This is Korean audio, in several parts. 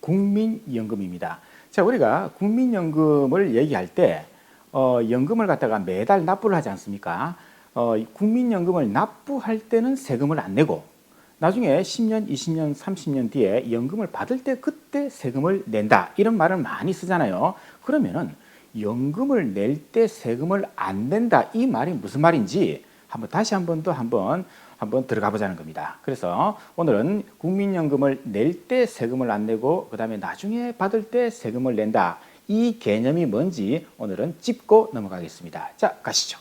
국민연금입니다. 자, 우리가 국민연금을 얘기할 때 어, 연금을 갖다가 매달 납부를 하지 않습니까? 어, 국민연금을 납부할 때는 세금을 안 내고 나중에 10년, 20년, 30년 뒤에 연금을 받을 때 그때 세금을 낸다. 이런 말을 많이 쓰잖아요. 그러면은 연금을 낼 때 세금을 안 낸다. 이 말이 무슨 말인지 한번 다시 한 번 더 한번 한번 들어가 보자는 겁니다. 그래서 오늘은 국민연금을 낼 때 세금을 안 내고 그다음에 나중에 받을 때 세금을 낸다. 이 개념이 뭔지 오늘은 짚고 넘어가겠습니다. 자, 가시죠.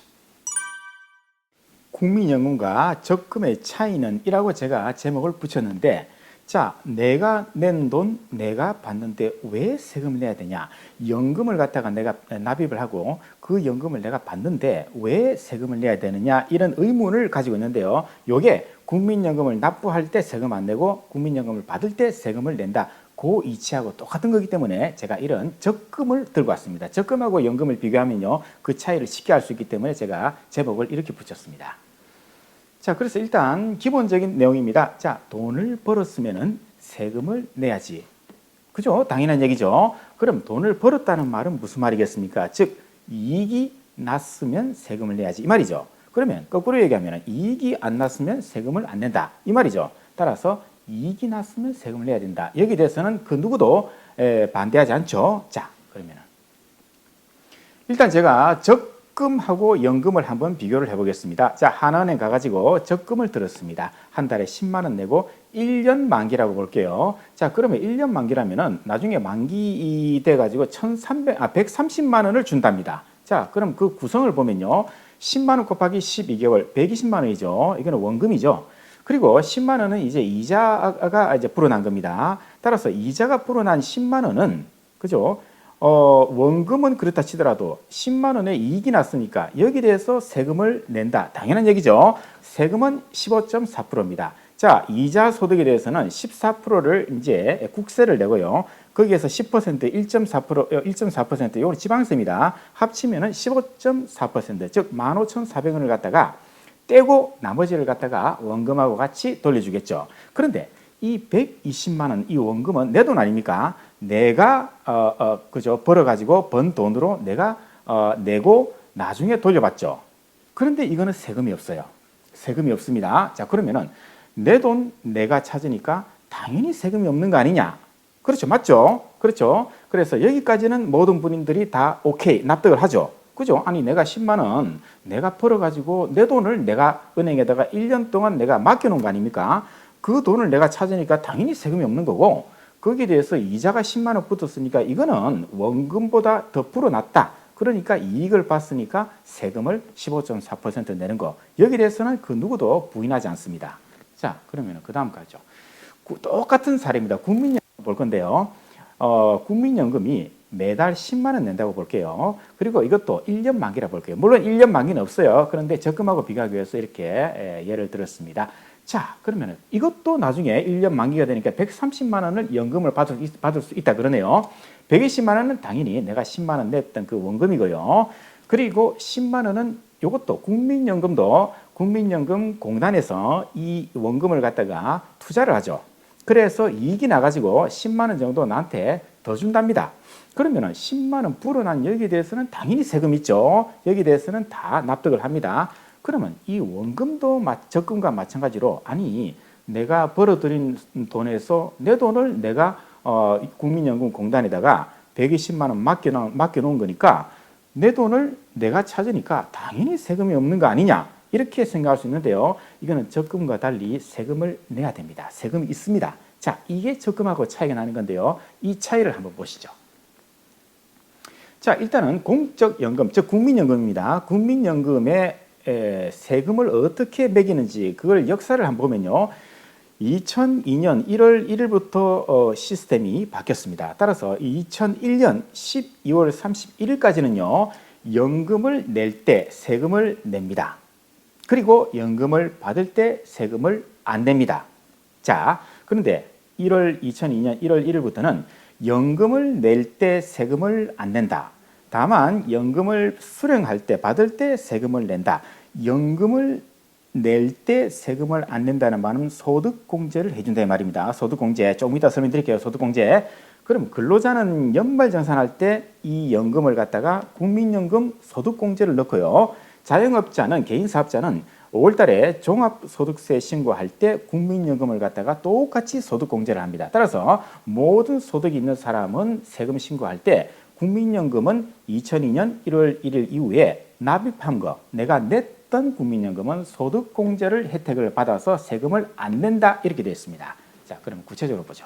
국민연금과 적금의 차이는 이라고 제가 제목을 붙였는데 자 내가 낸 돈 내가 받는데 왜 세금을 내야 되냐? 연금을 갖다가 내가 납입을 하고 그 연금을 내가 받는데 왜 세금을 내야 되느냐? 이런 의문을 가지고 있는데요. 요게 국민연금을 납부할 때 세금 안 내고 국민연금을 받을 때 세금을 낸다. 그 이치하고 똑같은 거기 때문에 제가 이런 적금을 들고 왔습니다. 적금하고 연금을 비교하면요. 그 차이를 쉽게 알 수 있기 때문에 제가 제목을 이렇게 붙였습니다 자, 그래서 일단 기본적인 내용입니다. 자, 돈을 벌었으면은 세금을 내야지. 그죠? 당연한 얘기죠. 그럼 돈을 벌었다는 말은 무슨 말이겠습니까? 즉, 이익이 났으면 세금을 내야지. 이 말이죠. 그러면 거꾸로 얘기하면 이익이 안 났으면 세금을 안 낸다. 이 말이죠. 따라서 이익이 났으면 세금을 내야 된다. 여기 대해서는 그 누구도 반대하지 않죠. 자, 그러면은 일단 제가 적 적금하고 연금을 한번 비교를 해보겠습니다. 자, 하나은행 가가지고 적금을 들었습니다. 한 달에 10만 원 내고 1년 만기라고 볼게요. 자, 그러면 1년 만기라면은 나중에 만기 돼가지고 1,300, 아, 130만 원을 준답니다. 자, 그럼 그 구성을 보면요. 10만 원 곱하기 12개월, 120만 원이죠. 이거는 원금이죠. 그리고 10만 원은 이제 이자가 이제 불어난 겁니다. 따라서 이자가 불어난 10만 원은 그죠? 어, 원금은 그렇다 치더라도 10만 원의 이익이 났으니까 여기에 대해서 세금을 낸다. 당연한 얘기죠. 세금은 15.4%입니다. 자, 이자 소득에 대해서는 14%를 이제 국세를 내고요. 거기에서 10% 1.4% 1.4% 이건 지방세입니다. 합치면은 15.4%즉 15,400원을 갖다가 떼고 나머지를 갖다가 원금하고 같이 돌려주겠죠. 그런데 이 120만 원 이 원금은 내 돈 아닙니까? 내가 어, 어, 그죠 벌어가지고 번 돈으로 내가 어, 내고 나중에 돌려받죠. 그런데 이거는 세금이 없어요. 세금이 없습니다. 자 그러면은 내 돈 내가 찾으니까 당연히 세금이 없는 거 아니냐? 그렇죠, 맞죠? 그렇죠. 그래서 여기까지는 모든 분들이 다 오케이 납득을 하죠. 그죠? 아니 내가 10만 원 내가 벌어가지고 내 돈을 내가 은행에다가 1년 동안 내가 맡겨놓은 거 아닙니까? 그 돈을 내가 찾으니까 당연히 세금이 없는 거고 거기에 대해서 이자가 10만 원 붙었으니까 이거는 원금보다 더 불어났다. 그러니까 이익을 봤으니까 세금을 15.4% 내는 거. 여기에 대해서는 그 누구도 부인하지 않습니다. 자, 그러면 그 다음 가죠. 똑같은 사례입니다. 국민연금 볼 건데요. 어, 국민연금이 매달 10만 원 낸다고 볼게요. 그리고 이것도 1년 만기라 볼게요. 물론 1년 만기는 없어요. 그런데 적금하고 비교하기 위해서 이렇게 예를 들었습니다. 자, 그러면 이것도 나중에 1년 만기가 되니까 130만 원을 연금을 받을, 받을 수 있다 그러네요. 120만 원은 당연히 내가 10만 원 냈던 그 원금이고요. 그리고 10만 원은 이것도 국민연금도 국민연금 공단에서 이 원금을 갖다가 투자를 하죠. 그래서 이익이 나가지고 10만 원 정도 나한테 더 준답니다. 그러면은 10만 원 불어난 여기에 대해서는 당연히 세금 있죠. 여기에 대해서는 다 납득을 합니다. 그러면 이 원금도 적금과 마찬가지로 아니 내가 벌어들인 돈에서 내 돈을 내가 어, 국민연금 공단에다가 120만 원 맡겨놓은, 맡겨놓은 거니까 내 돈을 내가 찾으니까 당연히 세금이 없는 거 아니냐 이렇게 생각할 수 있는데요. 이거는 적금과 달리 세금을 내야 됩니다. 세금이 있습니다. 자, 이게 적금하고 차이가 나는 건데요. 이 차이를 한번 보시죠. 자, 일단은 공적연금, 즉 국민연금입니다. 국민연금의 세금을 어떻게 매기는지 그걸 역사를 한번 보면요. 2002년 1월 1일부터 어, 시스템이 바뀌었습니다. 따라서 2001년 12월 31일까지는요. 연금을 낼 때 세금을 냅니다. 그리고 연금을 받을 때 세금을 안 냅니다. 자, 그런데 1월 2002년 1월 1일부터는 연금을 낼 때 세금을 안 낸다. 다만 연금을 수령할 때 받을 때 세금을 낸다. 연금을 낼 때 세금을 안 낸다는 말은 소득공제를 해준다 이 말입니다. 소득공제 조금 이따 설명드릴게요. 소득공제. 그럼 근로자는 연말정산할 때 이 연금을 갖다가 국민연금 소득공제를 넣고요. 자영업자는 개인사업자는 5월달에 종합소득세 신고할 때 국민연금을 갖다가 똑같이 소득공제를 합니다. 따라서 모든 소득이 있는 사람은 세금 신고할 때 국민연금은 2002년 1월 1일 이후에 납입한 거 내가 냈 던 국민연금은 소득공제를 혜택을 받아서 세금을 안 낸다 이렇게 되어 있습니다. 자, 그럼 구체적으로 보죠.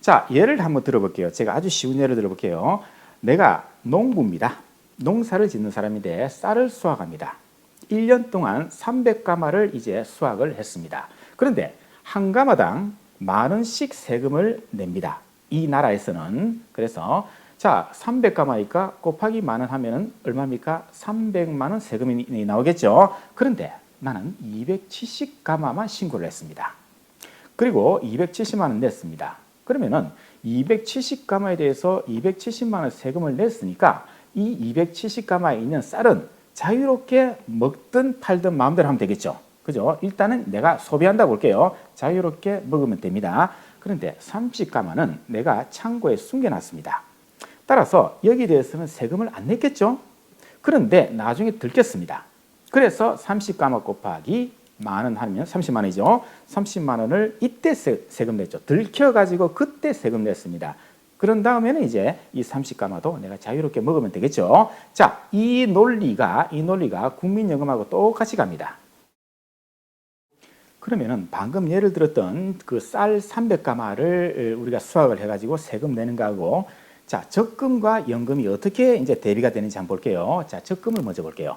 자, 예를 한번 들어볼게요. 제가 아주 쉬운 예를 들어볼게요. 내가 농부입니다. 농사를 짓는 사람인데 쌀을 수확합니다. 1년 동안 300가마를 이제 수확을 했습니다. 그런데 한 가마당 만 원씩 세금을 냅니다. 이 나라에서는 그래서 자 300가마니까 곱하기 만원 하면은 얼마입니까? 300만 원 세금이 나오겠죠. 그런데 나는 270가마만 신고를 했습니다. 그리고 270만 원 냈습니다. 그러면은 270가마에 대해서 270만 원 세금을 냈으니까 이 270가마에 있는 쌀은 자유롭게 먹든 팔든 마음대로 하면 되겠죠. 그죠? 일단은 내가 소비한다고 볼게요. 자유롭게 먹으면 됩니다. 그런데 30가마는 내가 창고에 숨겨놨습니다. 따라서 여기에 대해서는 세금을 안 냈겠죠? 그런데 나중에 들겠습니다. 그래서 30가마 곱하기 만원 하면 30만 원이죠. 30만 원을 이때 세, 금 냈죠. 들켜가지고 그때 세금 냈습니다. 그런 다음에는 이제 이 30가마도 내가 자유롭게 먹으면 되겠죠. 자, 이 논리가 이 논리가 국민연금하고 똑같이 갑니다. 그러면은 방금 예를 들었던 그 쌀 300가마를 우리가 수확을 해가지고 세금 내는 거하고 자 적금과 연금이 어떻게 이제 대비가 되는지 한번 볼게요. 자 적금을 먼저 볼게요.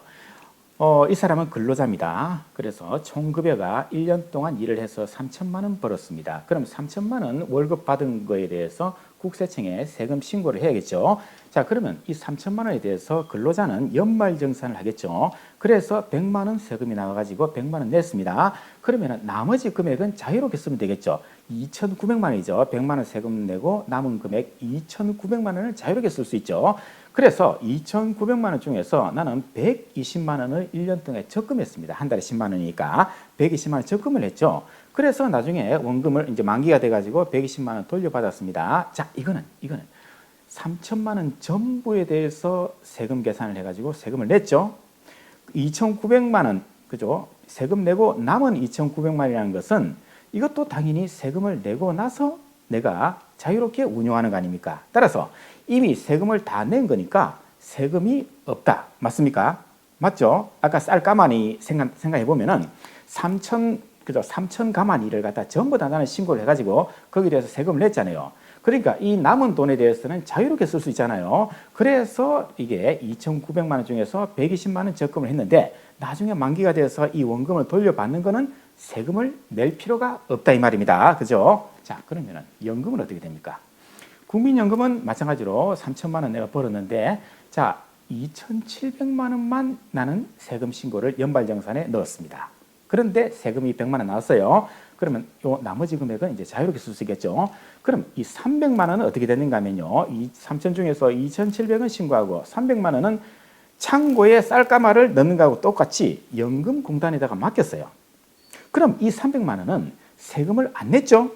어, 이 사람은 근로자입니다. 그래서 총급여가 1년 동안 일을 해서 3천만 원 벌었습니다. 그럼 3천만 원 월급 받은 거에 대해서 국세청에 세금 신고를 해야겠죠. 자, 그러면 이 3천만 원에 대해서 근로자는 연말 정산을 하겠죠. 그래서 100만 원 세금이 나와 가지고 100만 원 냈습니다. 그러면 나머지 금액은 자유롭게 쓰면 되겠죠. 2,900만 원이죠. 100만 원 세금 내고 남은 금액 2,900만 원을 자유롭게 쓸 수 있죠. 그래서 2,900만 원 중에서 나는 120만 원을 1년 동안 적금했습니다. 한 달에 10만 원이니까 120만 원 적금을 했죠. 그래서 나중에 원금을 이제 만기가 돼 가지고 120만 원 돌려받았습니다. 자, 이거는 이거는 3천만 원 전부에 대해서 세금 계산을 해 가지고 세금을 냈죠. 2,900만 원 그죠? 세금 내고 남은 2,900만 원이라는 것은 이것도 당연히 세금을 내고 나서 내가 자유롭게 운용하는 거 아닙니까? 따라서 이미 세금을 다 낸 거니까 세금이 없다. 맞습니까? 맞죠? 아까 쌀 가만히 생각, 생각해 보면은 3천 그죠? 3천 가만히를 갖다 전부 다 나는 신고를 해가지고 거기에 대해서 세금을 냈잖아요. 그러니까 이 남은 돈에 대해서는 자유롭게 쓸 수 있잖아요. 그래서 이게 2,900만 원 중에서 120만 원 적금을 했는데 나중에 만기가 돼서 이 원금을 돌려받는 거는 세금을 낼 필요가 없다 이 말입니다. 그죠? 자, 그러면은 연금은 어떻게 됩니까? 국민연금은 마찬가지로 3천만 원 내가 벌었는데 자, 2,700만 원만 나는 세금 신고를 연발정산에 넣었습니다. 그런데 세금이 100만 원 나왔어요. 그러면 요 나머지 금액은 이제 자유롭게 쓸 수 있겠죠. 그럼 이 300만 원은 어떻게 되는가 하면요. 이 3천 중에서 2,700원 신고하고 300만 원은 창고에 쌀가마를 넣는 거하고 똑같이 연금공단에다가 맡겼어요. 그럼 이 300만 원은 세금을 안 냈죠?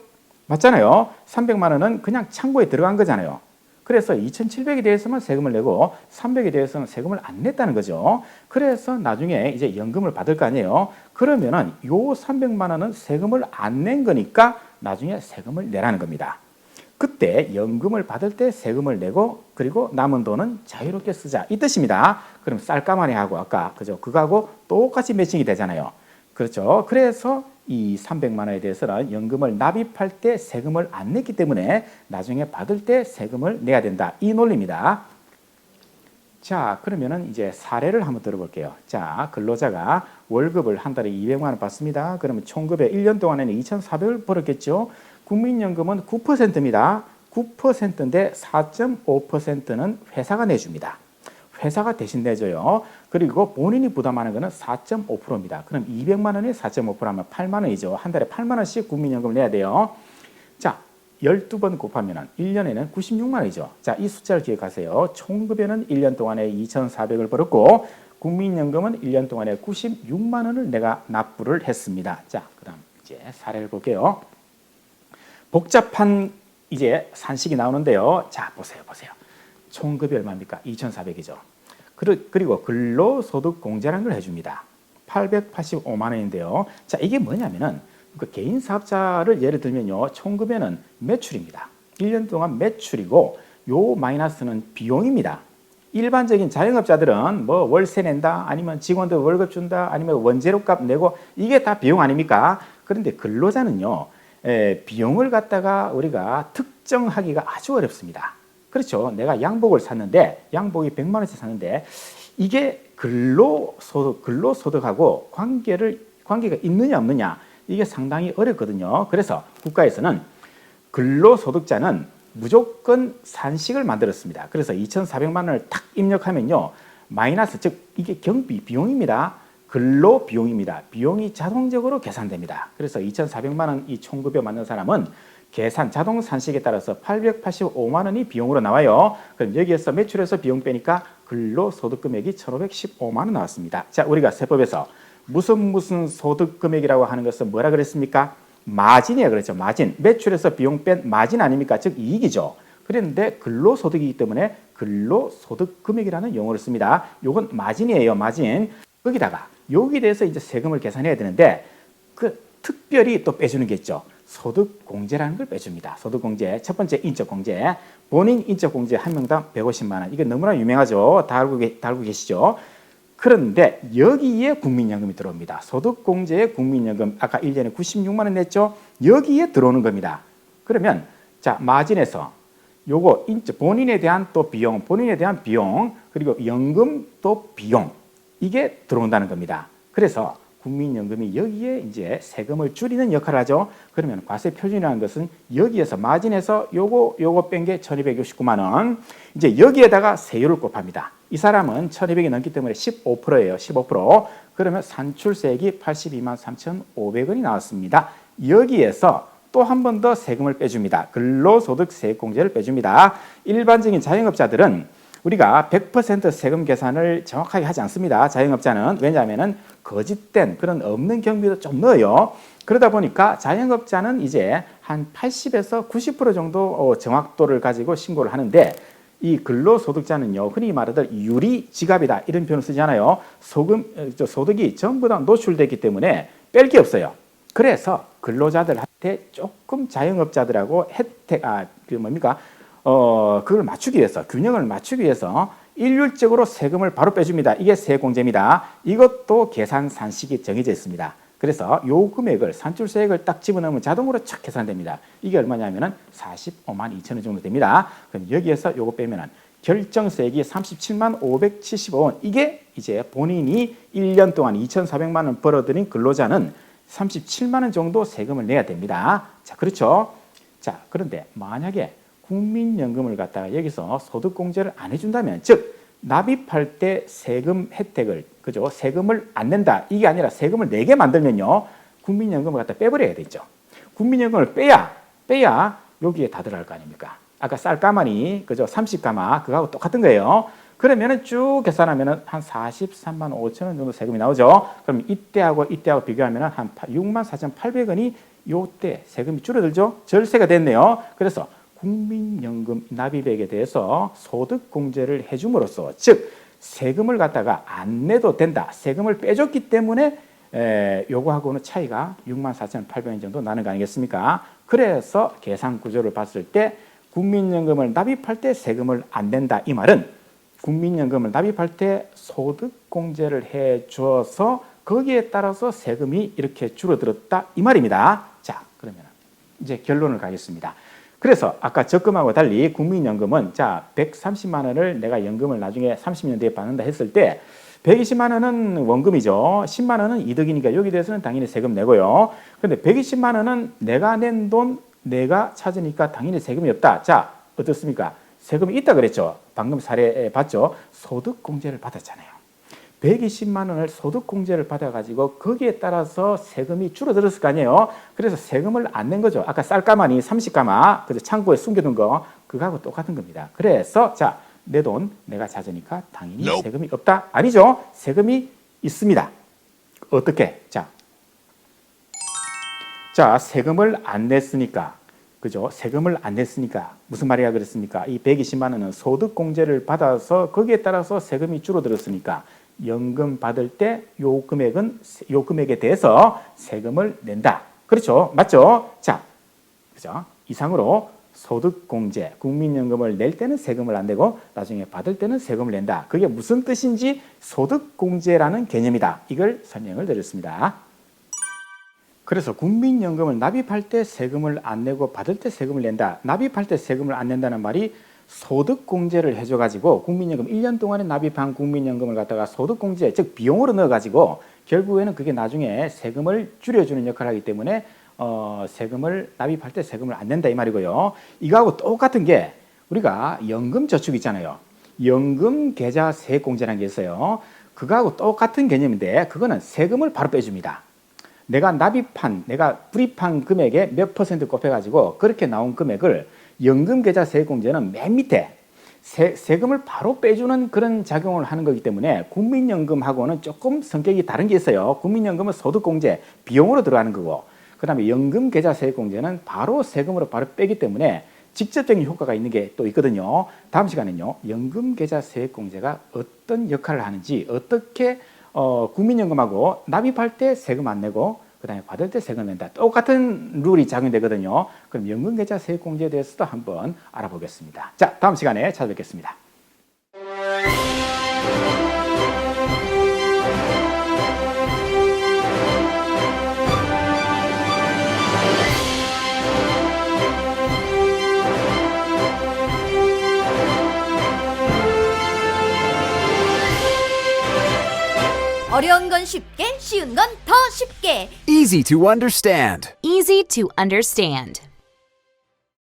맞잖아요. 300만 원은 그냥 창고에 들어간 거잖아요. 그래서 2,700에 대해서만 세금을 내고 300에 대해서는 세금을 안 냈다는 거죠. 그래서 나중에 이제 연금을 받을 거 아니에요. 그러면은 요 300만 원은 세금을 안 낸 거니까 나중에 세금을 내라는 겁니다. 그때 연금을 받을 때 세금을 내고 그리고 남은 돈은 자유롭게 쓰자 이 뜻입니다. 그럼 쌀까마니 하고 아까 그죠 그거하고 똑같이 매칭이 되잖아요. 그렇죠. 그래서 이 300만 원에 대해서는 연금을 납입할 때 세금을 안 냈기 때문에 나중에 받을 때 세금을 내야 된다. 이 논리입니다. 자, 그러면은 이제 사례를 한번 들어볼게요. 자, 근로자가 월급을 한 달에 200만 원 받습니다. 그러면 총급에 1년 동안에는 2,400을 벌었겠죠. 국민연금은 9%입니다. 9%인데 4.5%는 회사가 내줍니다. 회사가 대신 내줘요. 그리고 본인이 부담하는 것은 4.5%입니다. 그럼 200만 원에 4.5%하면 8만 원이죠. 한 달에 8만 원씩 국민연금을 내야 돼요. 자, 12번 곱하면 1년에는 96만 원이죠. 자, 이 숫자를 기억하세요. 총급여는 1년 동안에 2,400을 벌었고 국민연금은 1년 동안에 96만 원을 내가 납부를 했습니다. 자, 그다음 이제 사례를 볼게요. 복잡한 이제 산식이 나오는데요. 자, 보세요. 보세요. 총급이 얼마입니까? 2,400이죠. 그리고 근로소득 공제라는 걸 해줍니다. 885만 원인데요. 자, 이게 뭐냐면은 그 개인 사업자를 예를 들면요. 총급에는 매출입니다. 1년 동안 매출이고 요 마이너스는 비용입니다. 일반적인 자영업자들은 뭐 월세 낸다 아니면 직원들 월급 준다 아니면 원재료값 내고 이게 다 비용 아닙니까? 그런데 근로자는요. 에, 비용을 갖다가 우리가 특정하기가 아주 어렵습니다. 그렇죠. 내가 양복을 샀는데 양복이 100만 원치 샀는데 이게 근로 소득 근로 소득하고 관계를 관계가 있느냐 없느냐 이게 상당히 어렵거든요. 그래서 국가에서는 근로 소득자는 무조건 산식을 만들었습니다. 그래서 2,400만 원을 탁 입력하면요. 마이너스 즉 이게 경비 비용입니다. 근로 비용입니다. 비용이 자동적으로 계산됩니다. 그래서 2,400만 원 이 총급여 맞는 사람은 계산 자동 산식에 따라서 885만 원이 비용으로 나와요. 그럼 여기에서 매출에서 비용 빼니까 근로소득 금액이 1,515만 원 나왔습니다. 자, 우리가 세법에서 무슨 무슨 소득 금액이라고 하는 것은 뭐라 그랬습니까? 마진이야 그랬죠. 마진. 매출에서 비용 뺀 마진 아닙니까? 즉 이익이죠. 그런데 근로소득이기 때문에 근로소득 금액이라는 용어를 씁니다. 요건 마진이에요. 마진. 거기다가 여기 대해서 이제 세금을 계산해야 되는데 그 특별히 또 빼주는 게 있죠. 소득 공제라는 걸 빼줍니다. 소득 공제. 첫 번째 인적 공제. 본인 인적 공제 한 명당 150만 원. 이게 너무나 유명하죠. 다 알고, 계, 다 알고 계시죠. 그런데 여기에 국민연금이 들어옵니다. 소득 공제에 국민연금 아까 1년에 96만 원 냈죠. 여기에 들어오는 겁니다. 그러면 자 마진에서 요거 인적 본인에 대한 또 비용, 본인에 대한 비용 그리고 연금 또 비용 이게 들어온다는 겁니다. 그래서 국민연금이 여기에 이제 세금을 줄이는 역할을 하죠. 그러면 과세 표준이라는 것은 여기에서 마진에서 요거 요거 뺀 게 1269만 원. 이제 여기에다가 세율을 곱합니다. 이 사람은 1200이 넘기 때문에 15%예요. 15%. 그러면 산출세액이 82만 3,500원이 나왔습니다. 여기에서 또 한 번 더 세금을 빼줍니다. 근로소득세액공제를 빼줍니다. 일반적인 자영업자들은 우리가 100% 세금 계산을 정확하게 하지 않습니다. 자영업자는 왜냐하면 거짓된 그런 없는 경비도 좀 넣어요. 그러다 보니까 자영업자는 이제 한 80에서 90% 정도 어, 정확도를 가지고 신고를 하는데 이 근로소득자는요 흔히 말하듯 유리 지갑이다 이런 표현을 쓰잖아요. 소금 어, 소득이 전부 다 노출됐기 때문에 뺄 게 없어요. 그래서 근로자들한테 조금 자영업자들하고 혜택 아그 뭡니까 어, 그걸 맞추기 위해서, 균형을 맞추기 위해서 일률적으로 세금을 바로 빼줍니다. 이게 세공제입니다. 이것도 계산 산식이 정해져 있습니다. 그래서 요 금액을 산출세액을 딱 집어넣으면 자동으로 착 계산됩니다. 이게 얼마냐면은 45만 2천 원 정도 됩니다. 그럼 여기에서 요거 빼면은 결정세액이 37만 575원. 이게 이제 본인이 1년 동안 2,400만 원 벌어들인 근로자는 37만 원 정도 세금을 내야 됩니다. 자, 그렇죠? 자, 그런데 만약에 국민연금을 갖다가 여기서 소득공제를 안 해준다면 즉 납입할 때 세금 혜택을 그죠? 세금을 안 낸다. 이게 아니라 세금을 내게 만들면요 국민연금을 갖다 빼버려야 되죠. 국민연금을 빼야 빼야 여기에 다 들어갈 거 아닙니까? 아까 쌀가마니 그죠? 30가마 그거하고 똑같은 거예요. 그러면은 쭉 계산하면은 한 43만 5천 원 정도 세금이 나오죠. 그럼 이때하고 이때하고 비교하면은 한 6만 4,800원이 요때 세금이 줄어들죠. 절세가 됐네요. 그래서 국민연금 납입액에 대해서 소득공제를 해줌으로써 즉 세금을 갖다가 안 내도 된다. 세금을 빼줬기 때문에 에, 요거하고는 차이가 6만 4,800원 정도 나는 거 아니겠습니까? 그래서 계산 구조를 봤을 때 국민연금을 납입할 때 세금을 안 낸다 이 말은 국민연금을 납입할 때 소득공제를 해줘서 거기에 따라서 세금이 이렇게 줄어들었다 이 말입니다. 자 그러면 이제 결론을 가겠습니다. 그래서 아까 적금하고 달리 국민연금은 자 130만 원을 내가 연금을 나중에 30년 뒤에 받는다 했을 때 120만 원은 원금이죠. 10만 원은 이득이니까 여기 대해서는 당연히 세금 내고요. 그런데 120만 원은 내가 낸 돈 내가 찾으니까 당연히 세금이 없다. 자 어떻습니까? 세금이 있다 그랬죠. 방금 사례 봤죠. 소득공제를 받았잖아요. 120만 원을 소득공제를 받아가지고 거기에 따라서 세금이 줄어들었을 거 아니에요. 그래서 세금을 안 낸 거죠. 아까 쌀가마니 30가마, 그래서 창고에 숨겨둔 거, 그거하고 똑같은 겁니다. 그래서 자 내 돈 내가 찾으니까 당연히 세금이 없다. 아니죠. 세금이 있습니다. 어떻게? 자, 자 세금을 안 냈으니까 그죠? 세금을 안 냈으니까 무슨 말이야 그랬습니까? 이 120만 원은 소득 공제를 받아서 거기에 따라서 세금이 줄어들었으니까 연금 받을 때 요 금액은 세- 요 금액에 대해서 세금을 낸다. 그렇죠? 맞죠? 자, 그죠? 이상으로 소득 공제, 국민연금을 낼 때는 세금을 안 내고 나중에 받을 때는 세금을 낸다. 그게 무슨 뜻인지 소득 공제라는 개념이다. 이걸 설명을 드렸습니다. 그래서 국민연금을 납입할 때 세금을 안 내고 받을 때 세금을 낸다. 납입할 때 세금을 안 낸다는 말이 소득공제를 해줘가지고 국민연금 1년 동안에 납입한 국민연금을 갖다가 소득공제, 즉 비용으로 넣어가지고 결국에는 그게 나중에 세금을 줄여주는 역할을 하기 때문에 어, 세금을 납입할 때 세금을 안 낸다 이 말이고요. 이거하고 똑같은 게 우리가 연금 저축 있잖아요. 연금 계좌 세액공제라는 게 있어요. 그거하고 똑같은 개념인데 그거는 세금을 바로 빼줍니다. 내가 납입한, 내가 불입한 금액에 몇 퍼센트 곱해가지고 그렇게 나온 금액을 연금계좌 세액공제는 맨 밑에 세, 세금을 바로 빼주는 그런 작용을 하는 거기 때문에 국민연금하고는 조금 성격이 다른 게 있어요. 국민연금은 소득공제, 비용으로 들어가는 거고 그 다음에 연금계좌 세액공제는 바로 세금으로 바로 빼기 때문에 직접적인 효과가 있는 게 또 있거든요. 다음 시간에는요, 연금계좌 세액공제가 어떤 역할을 하는지, 어떻게 어, 국민연금하고 납입할 때 세금 안 내고 그 다음에 받을 때 세금 낸다. 똑같은 룰이 작용되거든요. 그럼 연금계좌 세액공제에 대해서도 한번 알아보겠습니다. 자, 다음 시간에 찾아뵙겠습니다. 어려운 건 쉽게, 쉬운 건 더 쉽게. Easy to understand. Easy to understand.